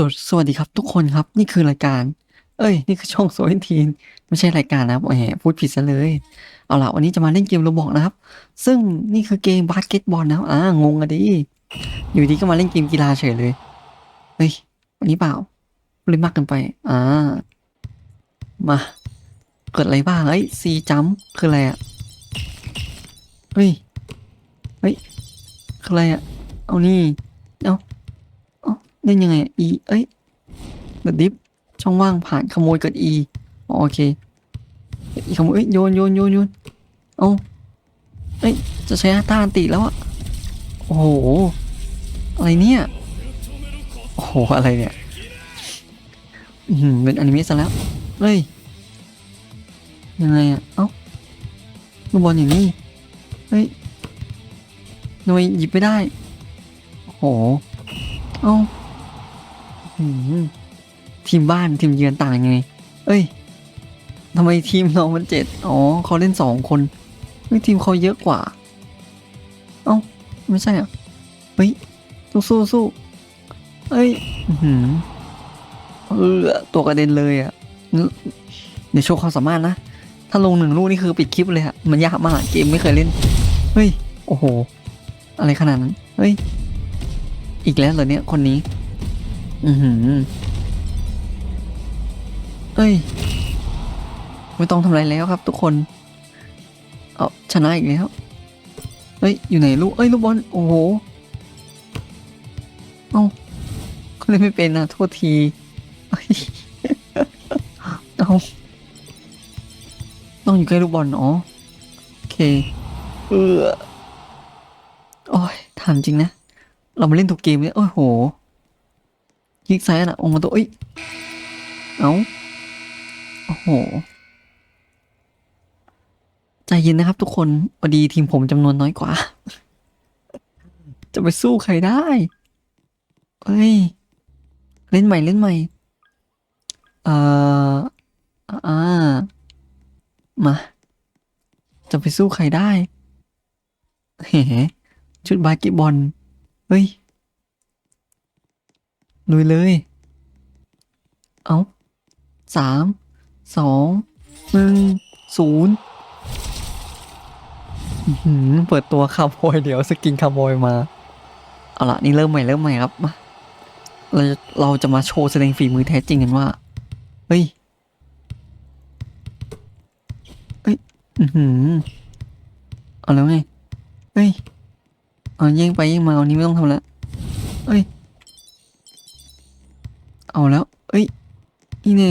สวสสวัสดีครับทุกคนครับ นี่คือรายการ เอ้ย นี่คือช่องโซนทีนไม่ใช่รายการนะแหมพูดผิดซะเลย เอาล่ะ วันนี้จะมาเล่นเกมโรบอกนะครับ ซึ่งนี่คือเกมบาสเกตบอลนะอ่างงอะดิอยู่ดีก็มาเล่นเกมกีฬาเฉยเลยเฮ้ยวันนี้เปล่าเลยมากเกินไป อ่า มา เกิดอะไรบ้างเอ้ยซีจัมคืออะไรอะเฮ้ยเฮ้ยคืออะไรอะเอานี่เอา เล่นยังไงอะ E เอ้ยเกิดดิฟช่องว่างผ่านขโมยเกิดอ๋อโอเคอีขโมยเอ้ยโยนโยนโยนโยนเอาเอ้ยจะใช้ต้านติแล้วอะโอ้โหอะไรเนี่ยโอ้โหอะไรเนี่ยอืมเป็นอนิเมะซะแล้วเฮ้ยยังไงอะเอ้าลูกบอลอย่างนี้เฮ้ยทำไมหยิบไม่ได้โอ้โหเอ้า ทีมบ้านทีมเยือนต่างยังไง เอ้ยทำไมทีมเรามันเจ็ดอ๋อเขาเล่นสองคนไม่ทีมเขาเยอะกว่า เอ้าไม่ใช่อะเฮ้ยสู้สู้สู้เอ้ยอื้อหือเออตัวกระเด็นเลยอะเดี๋ยวโชว์ความสามารถนะ ถ้าลงหนึ่งลูกนี่คือปิดคลิปเลยอะมันยากมากเกมไม่เคยเล่น เฮ้ย โอ้โห อะไรขนาดนั้น เฮ้ย อีกแล้วเหรอเนี่ยคนนี้ อือหือ เอ้ย ไม่ต้องทำอะไรแล้วครับ ทุกคน เอาชนะอีกแล้วเฮ้ย อยู่ไหนลูก เอ้ย ลูกบอล โอ้โห เอ้าเขาเล่นไม่เป็นนะโทษทีเอ้ยเอาต้องอยู่ใกล้ลูกบอลอ๋อโอเค เออโอ้ยถามจริงนะ เรามาเล่นทุกเกมเนี่ยโอ้โห ยิกซ้ายนะองค์มาตัวเอ้ย เอาโอ้โห ใจเย็นนะครับทุกคนพอดีทีมผมจำนวนน้อยกว่า จะไปสู้ใครได้เฮ้ย เล่นใหม่เล่นใหม่ เอ่อ อ่า มา จะไปสู้ใครได้ เฮ้ชุดบาสเกตบอล เฮ้ย ลุยเลย เอาสามสองหนึ่งศูนย์อื้อหือเปิดตัวคาร์บอยเดี๋ยวสกินคาร์บอยมา เอาละนี่เริ่มใหม่เริ่มใหม่ครับมาเราจะเราจะมาโชว์แสดงฝีมือแท้จริงกันว่า เฮ้ยเฮ้ย อือหือ เอาแล้วไง เฮ้ย เอาแย่งไปแย่งมาเอานี้ไม่ต้องทำแล้วเอ้ย เอาแล้ว เอ้ยนี่เน่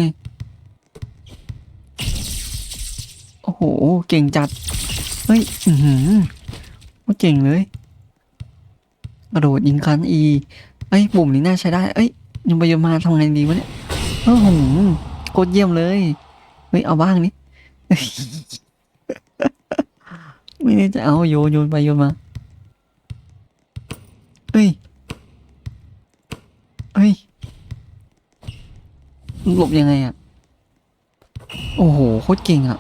โอ้โห เก่งจัด เฮ้ย อือหือว่าเก่งเลยกระโดดยิงคันอีเอ้ยปุ่มนี้น่าใช้ได้ เอ้ยยังไปยังมาทำไงดีวะเนี่ยโอ้โหโคตรเยี่ยมเลย เฮ้ย เอาบ้างนี่ไม่ได้จะเอาโยนโยนไปโยนมา เฮ้ย เฮ้ย หลบยังไงอะโอ้โหโคตรเก่งอะ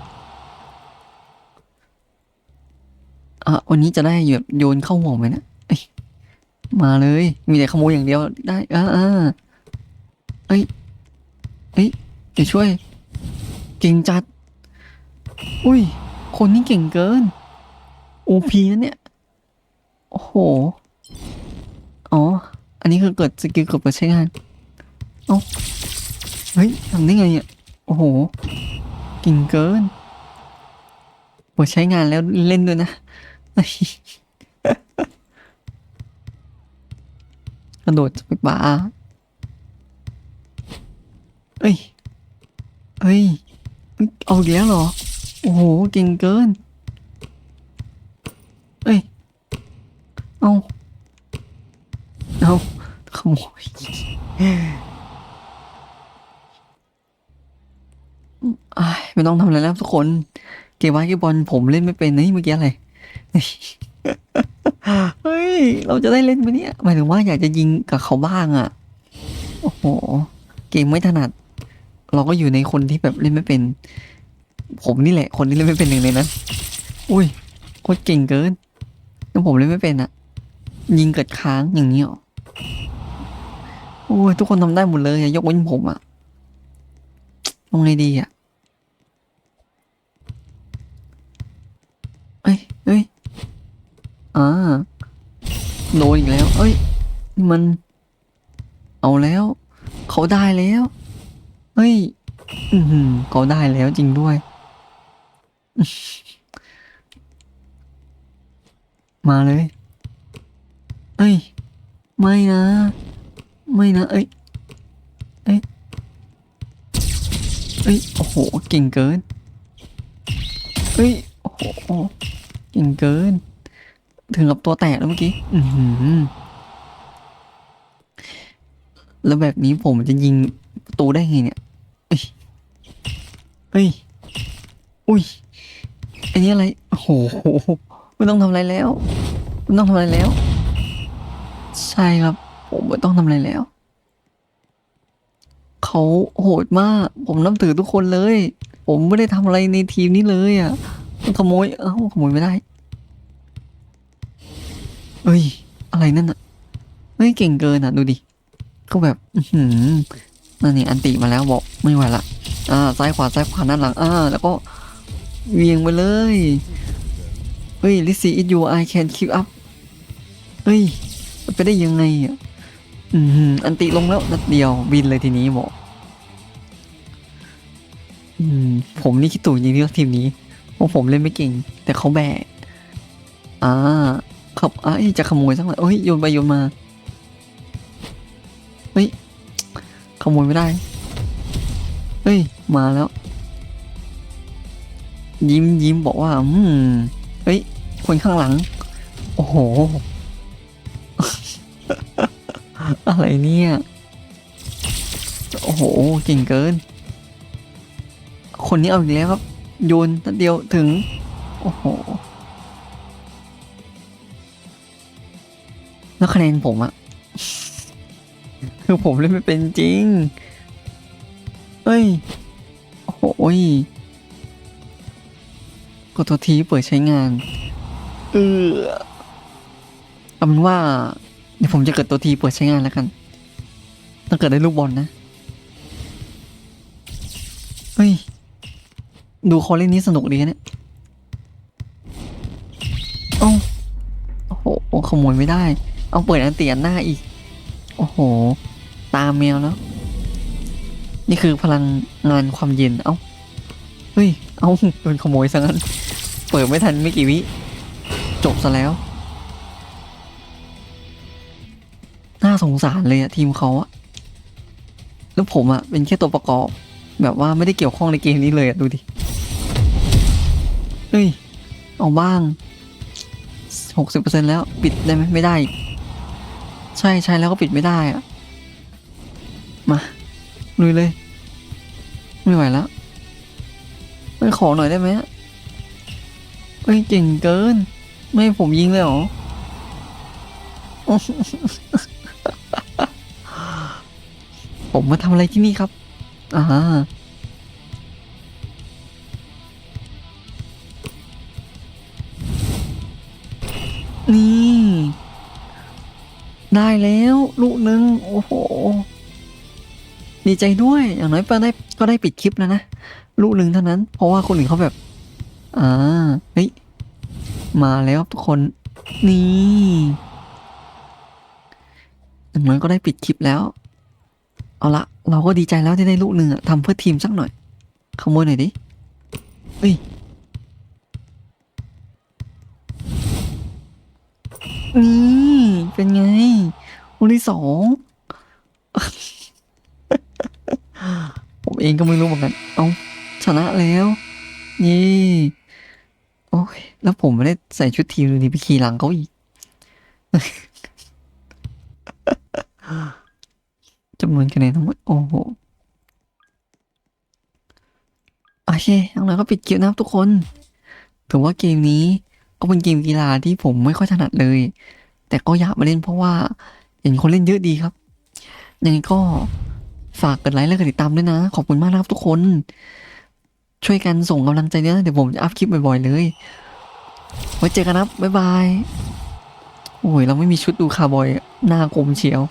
อะวันนี้จะได้แบบโยนเข้าห่วงไหมนะมาเลย มีแต่ขโมยอย่างเดียวได้อ่าอ่าเอ้ยเอ้ยเดี๋ยวช่วย เก่งจัด อุ้ย คนนี้เก่งเกินโอพีนะเนี่ย โอ้โห อ๋อ อันนี้คือเกิดสกิลเกิดเปิดใช้งาน เอ้า ฮ้ยทำได้ไงเนี่ยโอ้โหเก่งเกินปิดใช้งานแล้วเล่นด้วยนะกระโดดไปบ้าเอ้ย เอ้ย เอาอีกแล้วเหรอ โอ้โห เก่งเกิน เอ้ย เอา เอาขโมยอ้าย ไม่ต้องทำอะไรแล้วทุกคน เกมบาสเกตบอลผมเล่นไม่เป็นนี่เมื่อกี้อะไร เฮ้ย เราจะได้เล่นไหมเนี่ย หมายถึงว่าอยากจะยิงกับเขาบ้างอะ่ะ โอ้โห เกมไม่ถนัด เราก็อยู่ในคนที่แบบเล่นไม่เป็น ผมนี่แหละ คนที่เล่นไม่เป็นหนึ่งในนั้น อุ้ย โคตรเก่งเกินแล้วผมเล่นไม่เป็นอะยิงเกิดค้างอย่างนี้หรอโอ้ยทุกคนทำได้หมดเลยยกเว้นผมอะทำไงดีอะ เอ้ย อ่า โดนอีกแล้ว เอ้ย มัน เอาแล้ว เขาได้แล้ว เฮ้ย อือหือเขาได้แล้วจริงด้วย มาเลย เอ้ย ไม่นะ ไม่นะ เอ้ย เอ้ย เอ้ย โอ้โห เก่งเกิน เอ้ย โอ้โห เก่งเกิน ถึงกับตัวแตกแล้วเมื่อกี้แล้วแบบนี้ผมจะยิงประตูได้ไงเนี่ยเอ้ยเฮ้ย อุ้ย อันนี้อะไร โอ้โห ไม่ต้องทำอะไรแล้ว ไม่ต้องทำอะไรแล้ว ใช่ครับ ผมไม่ต้องทำอะไรแล้ว เขาโหดมาก ผมนับถือทุกคนเลย ผมไม่ได้ทำอะไรในทีมนี้เลยอะ ขโมย เอ้าขโมยไม่ได้ เอ้ย อะไรนั่นอะเฮ้ยเก่งเกินอะดูดิ ก็แบบ อืนั่นนี่อันติมาแล้วบอกไม่ไหวละ อ่า ซ้ายขวาซ้ายขวาด้านหลัง อ่า แล้วก็เวียงไปเลย เฮ้ยลิซี่ it you I can keep up เฮ้ยไปได้ยังไงอะ อือหืออันติลงแล้วนัดเดียวบินเลยทีนี้บอก อืม ผมนี่คิดตู่จริงที่ทีมนี้ พราะผมเล่นไม่เก่ง แต่เขาแบกอ่าขับอะจะขโมยสักหน่อยเฮ้ยโยนไปโยนมาเฮ้ยขโมยไม่ได้เฮ้ยมาแล้ว ยิ้มยิ้มบอกว่าอืมเฮ้ยคนข้างหลัง โอ้โห อะไรเนี่ย โอ้โหเก่งเกิน คนนี้เอาอีกแล้วครับ โยนนัดเดียวถึง โอ้โห แล้วคะแนนผมอะคือผมเล่นไม่เป็นจริงเฮ้ย โอ้โหยกดตัวทีเปิดใช้งาน เออเอาเป็นว่า เดี๋ยวผมจะเกิดตัวทีเปิดใช้งานแล้วกันถ้าเกิดได้ลูกบอลนะ เฮ้ย ดูเขาเล่นนี้สนุกดีนะเนี่ยเอ้าโอ้โหขโมยไม่ได้ เอาเปิดอันเตียนหน้าอีก โอ้โห ตามแมวแล้ว นี่คือพลังงานความเย็น เอ้า เฮ้ย เอ้าโดนขโมยซะงั้น เปิดไม่ทันไม่กี่วิ จบซะแล้ว น่าสงสารเลยอะทีมเขาอะแล้วผมอะเป็นแค่ตัวประกอบ แบบว่าไม่ได้เกี่ยวข้องในเกมนี้เลยอะดูดิ เฮ้ย เอาบ้างหกสิบเปอร์เซ็นแล้วปิดได้ไหมไม่ได้ ใช่ใช่แล้วก็ปิดไม่ได้อะมาลุยเลย ไม่ไหวแล้วไปขอหน่อยได้ไหมเฮ้ยเก่งเกิน ไม่ให้ผมยิงเลยเหรอผมมาทำอะไรที่นี่ครับอ่า นี่ ได้แล้ว ลูกหนึ่งโอ้โห ดีใจด้วย อย่างน้อยก็ได้ก็ได้ปิดคลิปแล้วนะ ลูกหนึ่งเท่านั้น เพราะว่าคนอื่นเขาแบบ อ่า เฮ้ย มาแล้วทุกคน นี่อย่างน้อยก็ได้ปิดคลิปแล้ว เอาละ เราก็ดีใจแล้วที่ได้ลูกหนึ่งอะทำเพื่อทีมสักหน่อย ขโมยหน่อยดิเฮ้ย นี่เป็นไงคนที่สอง ผมเองก็ไม่รู้เหมือนกัน เอาชนะแล้ว นี่โอ้ย แล้วผมไม่ได้ใส่ชุดทีมเลยนี่ไปขี่หลังเขาอีกจำนวนคะแนนทั้งหมด โอ้โห โอเคอย่างไรก็ปิดคลิปนะครับทุกคน ถือว่าเกมนี้ ก็เป็นเกมกีฬาที่ผมไม่ค่อยถนัดเลย แต่ก็อยากมาเล่นเพราะว่าเห็นคนเล่นเยอะดีครับ ยังไงก็ฝากกดไลค์และกดติดตามด้วยนะ ขอบคุณมากนะครับทุกคน ช่วยกันส่งกำลังใจด้วยนะเดี๋ยวผมจะอัพคลิปบ่อยๆเลย ไว้เจอกันนะครับบ๊ายบาย โอ้ย เราไม่มีชุดดูคาร์บอย หน้ากลมเชียว